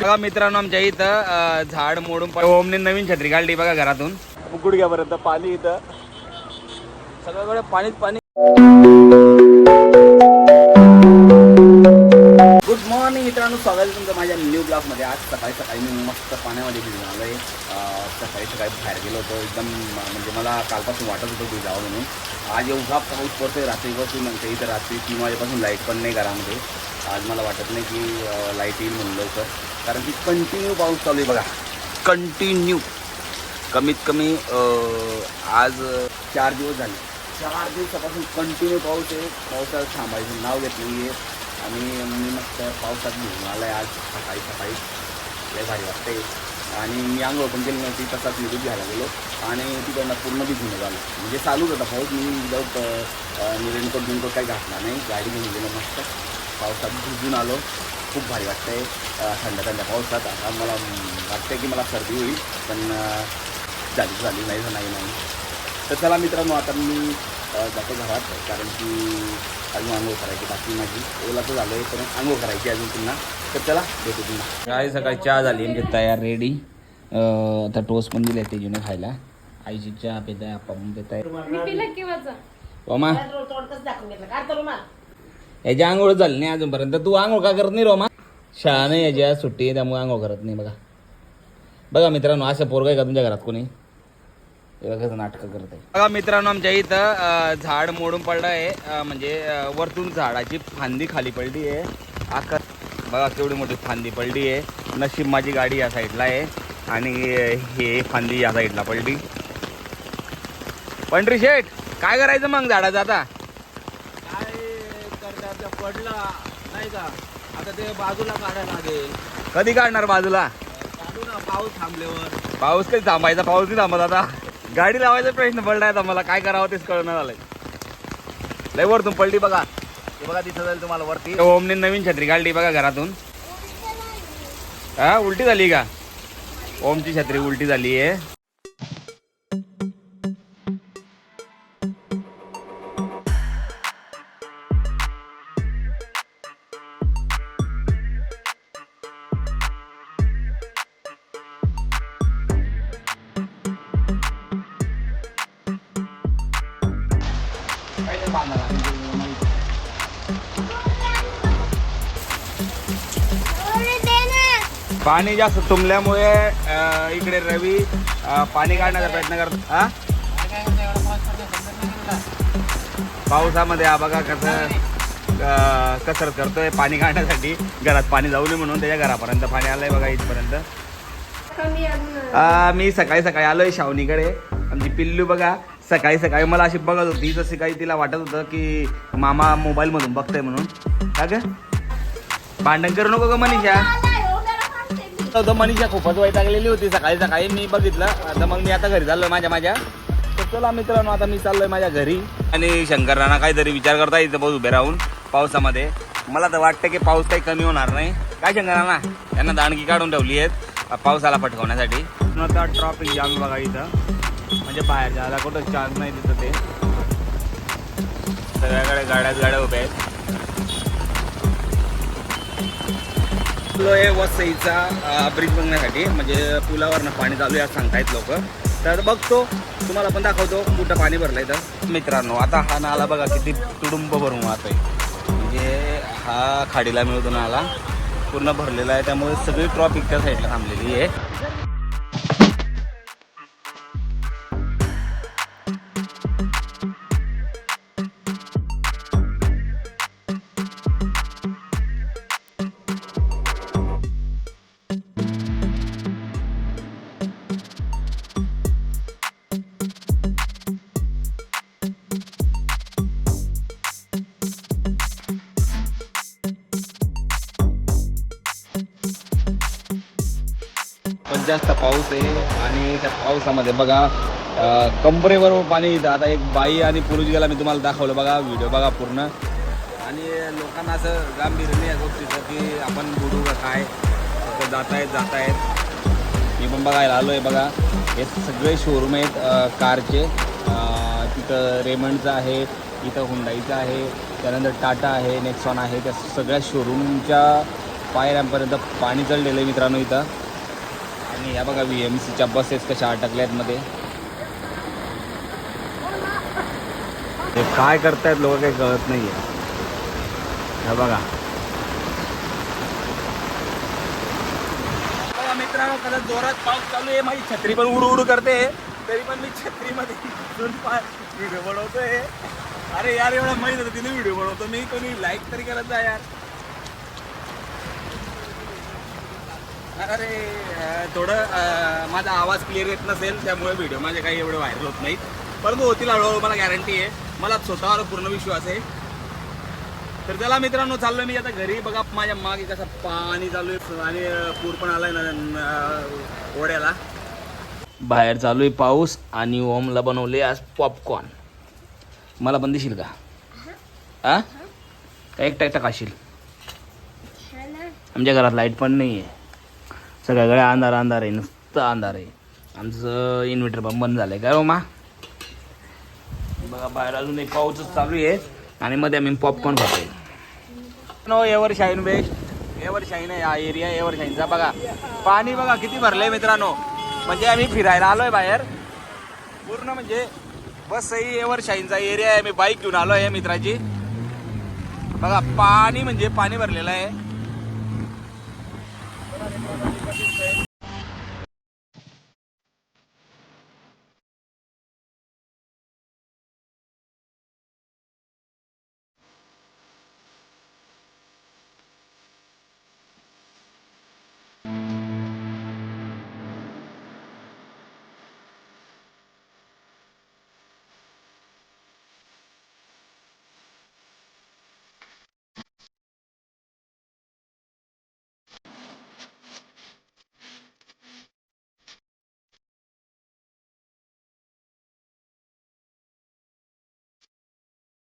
बघा मित्रांनो आमच्या इथं झाड मोडून ओमने नवीन छत्री काढली बघा घरातून. गुडघ्यापर्यंत पाणी इथं. सगळीकडे पाणीच पाणी. गुड मॉर्निंग मित्रांनो स्वागत तुमचं माझ्या न्यू ब्लॉगमध्ये आज सकाळी सकाळी मी मस्त पाण्यामध्ये भिजून आलो आहे सकाळी सकाळी बाहेर गेलो होतो. एकदम म्हणजे मला कालपासून वाटत होतं भिजावं म्हणून. आज एवढा पाऊस पडतोय रात्रीपासून म्हणजे इथं रात्री तीन वाजेपासून लाइट पण नाही घरामध्ये. आज मला वाटत नाही की लाइट येईल म्हणून लवकर. कारण की कंटिन्यू पाऊस चालू आहे बघा. कंटिन्यू कमीत कमी आज चार दिवस झाले. चार दिवसापासून कंटिन्यू पाऊस आहे. पावसाळ्यात थांबायचं नाव घेत नाही आहे आणि मी मस्त पावसात घेऊन आला आहे आज. सकाळी सकाळी. लय भारी वाटते आणि मी आंघोळ पण केली नव्हती तसाच निघून घ्यायला गेलो. आणि तिकडनं पूर्ण भिजून झालं म्हणजे चालूच होता पाऊस. मी विदाऊट रेनकोट बिनकोट काही घातला नाही. गाडी घेऊन गेलो मस्त. पावसात भिजून आलो. खूप भारी वाटतंय. थंड थंड पावसात. आता मला वाटतंय की मला सर्दी होईल पण झाली झाली नाही तर नाही नाही. तर चला मित्रांनो आता मी जातो घरात कारण की अजून आंघोळ करायची बाकी माझी. ओला तर झालं आहे पण आंघोळ करायची अजून पुन्हा. तर चला भेटू पुन्हा. काय सकाळी चहा झाली म्हणजे तयार रेडी आता टोस्ट पण दिले तेजूने खायला. आईची चहा पेत आहे आपण पण पेत याची आंघोळ झाली नाही अजूनपर्यंत. तू आंघोळ का करत नाही रोमा? शाळा नाही याची आज सुट्टी आहे त्यामुळे आंघोळ करत नाही बघा. बघा मित्रांनो असं पोरग आहे का तुमच्या घरात कोणी? नाटकं करत आहे. बघा मित्रांनो आमच्या इथं झाड मोडून पडलं आहे. म्हणजे वरतून झाडाची फांदी खाली पडली आहे. आकार बघा केवढी मोठी फांदी पडली आहे. नशीब माझी गाडी या साईडला आहे. आणि हे फांदी या साईडला पडली. पंढरी शेठ काय करायचं मग झाडाचं आता? पडला नाही का? आता ते बाजूला काढायला लागेल. कधी काढणार बाजूला? काढू ना पाऊस थांबल्यावर. पाऊस कधी थांबायचा? पाऊस नाही थांबत आता. गाडी लावायचा प्रश्न पडलाय आता मला. काय करावं तेच कळणं झालंय. लय वरतून पडली बघा. हे बघा दिसत जाईल तुम्हाला वरती. ओमने नवीन छत्री काढली बघा घरातून. हा उलटी झाली का? ओमची छत्री उलटी झाली आहे. पाणी जास्त तुंबल्यामुळे अं, इकडे रवी अं, पाणी काढण्याचा प्रयत्न करतो हा? पावसामध्ये हा बघा कसं अं, कसरत करतोय पाणी काढण्यासाठी. घरात पाणी जाऊ नये म्हणून त्याच्या घरापर्यंत पाणी आलंय बघा इथपर्यंत. कमी अजून. आ, मी सकाळी सकाळी आलोय शावनीकडे आमची पिल्लू बघा सकाळी सकाळी मला अशी बघत होती जशी काही तिला वाटत होतं की मामा मोबाईल मधून बघतोय म्हणून. का ग? भांडण करू नको ग मनीषा. मनीषा खूपच वैतागलेली होती. सकाळी सकाळी मी बघितलं. आता मग मी आता घरी चाललोय माझ्या माझ्या. तर चला मित्रांनो आता मी चाललोय माझ्या घरी. आणि शंकर राणा काहीतरी विचार करता इथं बहुत उभे राहून पावसामध्ये. मला तर वाटतं की पाऊस काही कमी होणार नाही. काय शंकर राणा त्यांना दाणकी काढून ठेवली आहेत पावसाला पटकवण्यासाठी. आता ट्रॉफिक जाम बघा इथं. म्हणजे बाहेर जायला कुठं चान्स नाही तिथं ते. सगळ्याकडे गाड्याच गाड्या उभ्या आहेत. आहे वसईचा ब्रिज बघण्यासाठी म्हणजे पुलावरनं पाणी चालू आहे सांगतायत लोक. तर बघतो तुम्हाला पण दाखवतो कुठं पाणी भरलंय तर. मित्रांनो आता हा नाला बघा किती तुडुंब भरून वाहतोय. म्हणजे हा खाडीला मिळतो नाला. पूर्ण भरलेला आहे त्यामुळे सगळी ट्रॉफिक त्या साईडला थांबलेली आहे. जास्त पाऊस आहे आणि त्या पावसामध्ये बघा अं, कंबरेवर पाणी येतं आता एक बाई आणि पुरुष गेला मी तुम्हाला दाखवलं बघा व्हिडिओ बघा पूर्ण. आणि लोकांना असं गांभीर्य नाही या गोष्टीचं की आपण बुडू का काय? आहेत जात आहेत मी पण बघायला आलो आहे बघा. हे सगळे शोरूम आहेत कारचे. तिथं रेमंडचं आहे इथं हुंडाईचं आहे त्यानंतर टाटा आहे नेक्सॉन आहे. त्या सगळ्या शोरूमच्या पायऱ्यांपर्यंत पाणी चढलेलं आहे मित्रांनो इथं. आणि या बघा व्ही एम सीच्या बसेस कशा अटकल्यात मध्ये. हे काय करतायत लोक काही कळत नाहीये. हे बघा. बघा मित्रांनो खरंच जोरात पाऊस चालू आहे. माझी छत्री पण उडू उडू करते. तरी पण मी छत्रीमध्ये व्हिडिओ बनवतोय. अरे यार एवढा माहीत होतं तिने व्हिडिओ बनवतो. मी कोणी लाईक तरी करत जा यार. अरे थोडं माझा आवाज क्लिअर येत नसेल त्यामुळे व्हिडिओ माझे काही एवढे व्हायरल होत नाहीत. परंतु होतील हळूहळू मला गॅरंटी आहे. मला स्वतःवर पूर्ण विश्वास आहे. तर चला मित्रांनो चाललोय मी आता घरी. बघा माझ्या मागे कसं पाणी चालू आहे. आणि पूर पण आलाय ना ओढ्याला. बाहेर चालू आहे पाऊस आणि ओमला बनवले आज पॉपकॉर्न मला पण देशील का? का एकटा एकटा खाशील. आमच्या घरात लाइट पण नाही आहे सगळ्याकडे अंधार अंधार आहे नुसतं अंधार आहे. आमचं इन्व्हर्टर पण बंद झालं आहे काय हो, मा? बघा बाहेर अजून एक पाऊसच चालू आहे आणि मध्ये आम्ही पॉपकॉर्न खातो no ever shine best ever shine आहे हा एरिया एवर शाईनचा बघा पाणी बघा किती भरलंय मित्रांनो. म्हणजे आम्ही फिरायला आलोय बाहेर. पूर्ण म्हणजे बस ही एवर शाईनचा एरिया आहे. मी बाईक घेऊन आलो आहे मित्राची. बघा पाणी म्हणजे पाणी भरलेलं आहे. Thank you.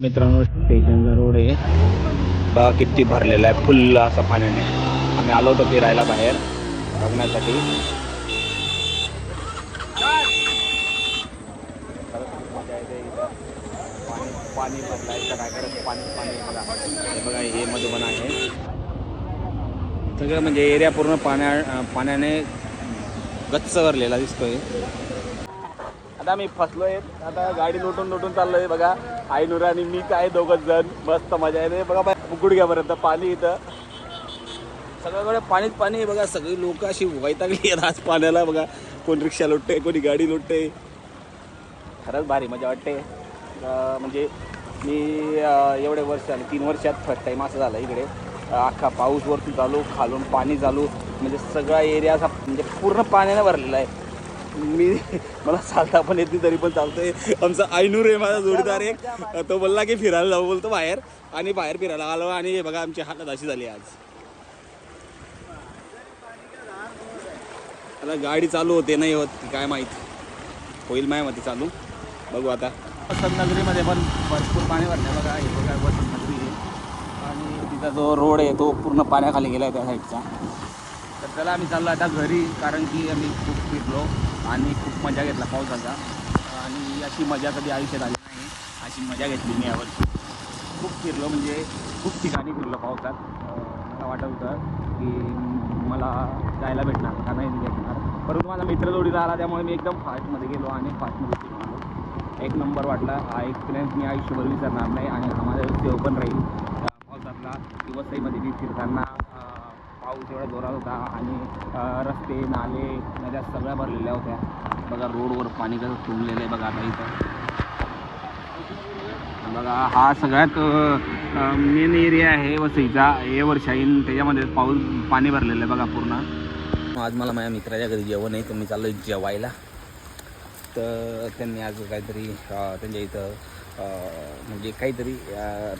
मित्रांनो स्टेशनचा रोड आहे. बघा किती भरलेला आहे फुल्ल असा पाण्याने. आम्ही आलो होतो फिरायला बाहेर बघण्यासाठी. पाणी पाणी काय पाणी पाणी हे बघा हे मधुबन आहे. सगळं म्हणजे एरिया पूर्ण पाण्या पाण्याने गच्च भरलेला दिसतोय. आता मी फसलोय आता गाडी लोटून लोटून चाललोय बघा. आई नुरा आणि मी काय दोघं जण मस्त मजा येते. बघा बाय गुडघ्यापर्यंत पाणी इथं. सगळ्याकडे पाणीच पाणी आहे बघा सगळी लोक अशी वैतागली आहेत आज पाण्याला बघा. कोण रिक्षा लोटते कोणी गाडी लोटते खरंच भारी मजा वाटते. म्हणजे मी एवढे वर्ष आले तीन वर्षात फर्स्ट टाईम असं झालं इकडे. अख्खा पाऊसवरती झालो चालू खालून पाणी चालू. म्हणजे सगळा एरिया असा म्हणजे पूर्ण पाण्याने भरलेला आहे. मी मला चालता पण येत नाही तरी पण चालतोय. आमचा आयनूर आहे माझा जोडीदार एक. तो बोलला की फिरायला जाऊ बोलतो बाहेर. आणि बाहेर फिरायला आलो आणि हे बघा आमची हालत अशी झाली आज. आता गाडी चालू होते नाही होत काय माहीत. होईल मायामध्ये चालू. बघू आता. वसंतनगरीमध्ये पण भरपूर पाणी भरलं बघा हे बघा वसंतनगरी आहे आणि तिचा जो रोड आहे तो पूर्ण पाण्याखाली गेला आहे त्या साईडचा तर त्याला आम्ही चाललो आता घरी कारण की आम्ही खूप फिरलो. आणि खूप मजा घेतला पावसाचा. आणि अशी मजा कधी आयुष्यात आली नाही. अशी मजा घेतली मी यावर्षी. खूप फिरलो म्हणजे खूप ठिकाणी फिरलो पावसात. मला वाटत होतं की मला जायला भेटणार का नाही भेटणार. परंतु माझा मित्र जोडीला आला त्यामुळे मी एकदम फास्टमध्ये गेलो आणि फास्टमध्ये फिरलो आलो. एक नंबर वाटला हा एक्सपिरियन्स मी आयुष्यभर विसरणार नाही आणि हा माझा सेव पण राहील. पावसातला किंवा मी फिरताना पाऊस एवढा जोरात होता आणि रस्ते नाले नद्या सगळ्या भरलेल्या होत्या. बघा रोडवर पाणी कसं तुंबलेलं आहे बघा आता इथं. बघा हा सगळ्यात मेन एरिया आहे वसईचा. हे वर्षाईन त्याच्यामध्ये पाऊस पाणी भरलेलं आहे बघा पूर्ण. आज मला माझ्या मित्राच्या घरी जेवण आहे तर मी चाललो जेवायला. तर त्यांनी आज काहीतरी त्यांच्या इथं म्हणजे काहीतरी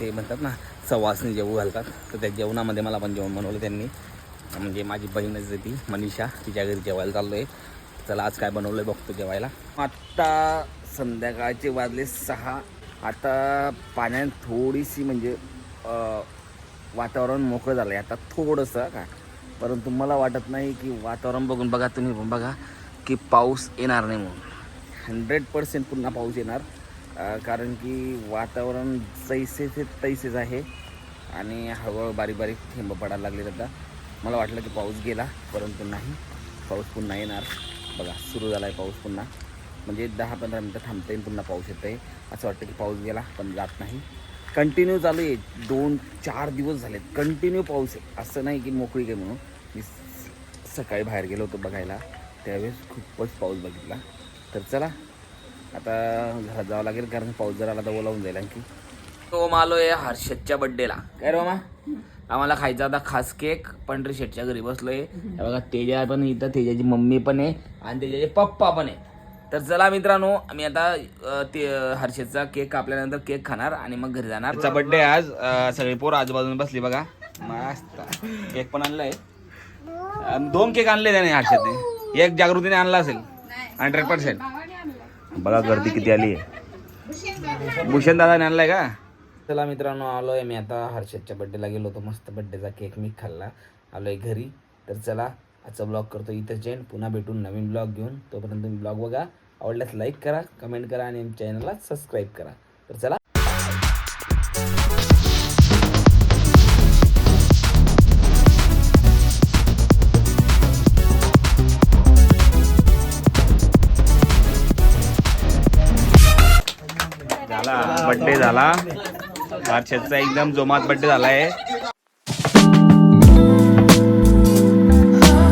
ते म्हणतात ना सवासनी जेवू घालतात. तर त्या जेवणामध्ये मला पण जेवण बनवलं त्यांनी. म्हणजे माझी बहीणच आहे ती मनीषा तिच्या घरी जेवायला चाललो आहे चला आज काय बनवलं आहे बघतो जेवायला. आत्ता संध्याकाळचे वाजले सहा. आता पाण्यात थोडीशी म्हणजे वातावरण मोकळं झालं आहे आता थोडंसं का परंतु मला वाटत नाही की वातावरण बघून बघा तुम्ही पण बघा की पाऊस येणार नाही म्हणून. हंड्रेड पर्सेंट पुन्हा पाऊस येणार. कारण की वातावरण जैसे ते तैसेच आहे. आणि हळूहळू बारीक बारीक थेंब पडायला लागले आता. मला वाटलं की पाऊस गेला परंतु नाही. पाऊस पुन्हा येणार. बघा सुरू झाला आहे पाऊस पुन्हा. म्हणजे दहा पंधरा मिनटं थांबता येईल पुन्हा पाऊस येतं आहे असं वाटतं की पाऊस गेला पण जात नाही. कंटिन्यू चालू आहे. दोन चार दिवस झालेत. कंटिन्यू पाऊस आहे. असं नाही की मोकळी काय म्हणून. मी सकाळी बाहेर गेलो होतो बघायला. त्यावेळेस खूपच पाऊस बघितला. तर चला आता घरात जावं लागेल कारण पाऊस जर आला तर ओलावून जाईल आणखी. तो आलोय हर्षदच्या बड्डेला काय रे मामा आम्हाला खायचा आता खास केक पंढरी शेटच्या घरी बसलोय. हे बघा तेजा पण इथं तेजाची मम्मी पण आहे आणि तेजाचे पप्पा पण आहे. तर चला मित्रांनो आम्ही आता अ, ते अ, हर्षदचा केक कापल्यानंतर केक खाणार आणि मग घरी जाणार. त्याचा बड्डे आज अ, सगळी पोर आजूबाजूने बसली बघा. मस्त. केक पण आणलाय. दोन केक आणले त्याने हर्षदने. एक जागृतीने आणला असेल. Hundred percent. बघा गर्दी किती आली. आहे भूषण दादाने आणलाय का? चला मित्रांनो आलोय मी आता. हर्षदच्या बड्डेला गेलो होतो. मस्त बड्डेचा केक मी खाल्ला. आलोय घरी. तर चला आजचा ब्लॉग करतो इथं जैन पुन्हा भेटून नवीन ब्लॉग घेऊन. तोपर्यंत तुम्ही ब्लॉग बघा. आवडल्यास लाईक करा कमेंट करा आणि चॅनलला सबस्क्राईब करा. तर चला. झाला. हर्षदचा एकदम जोमात बड्डे झालाय.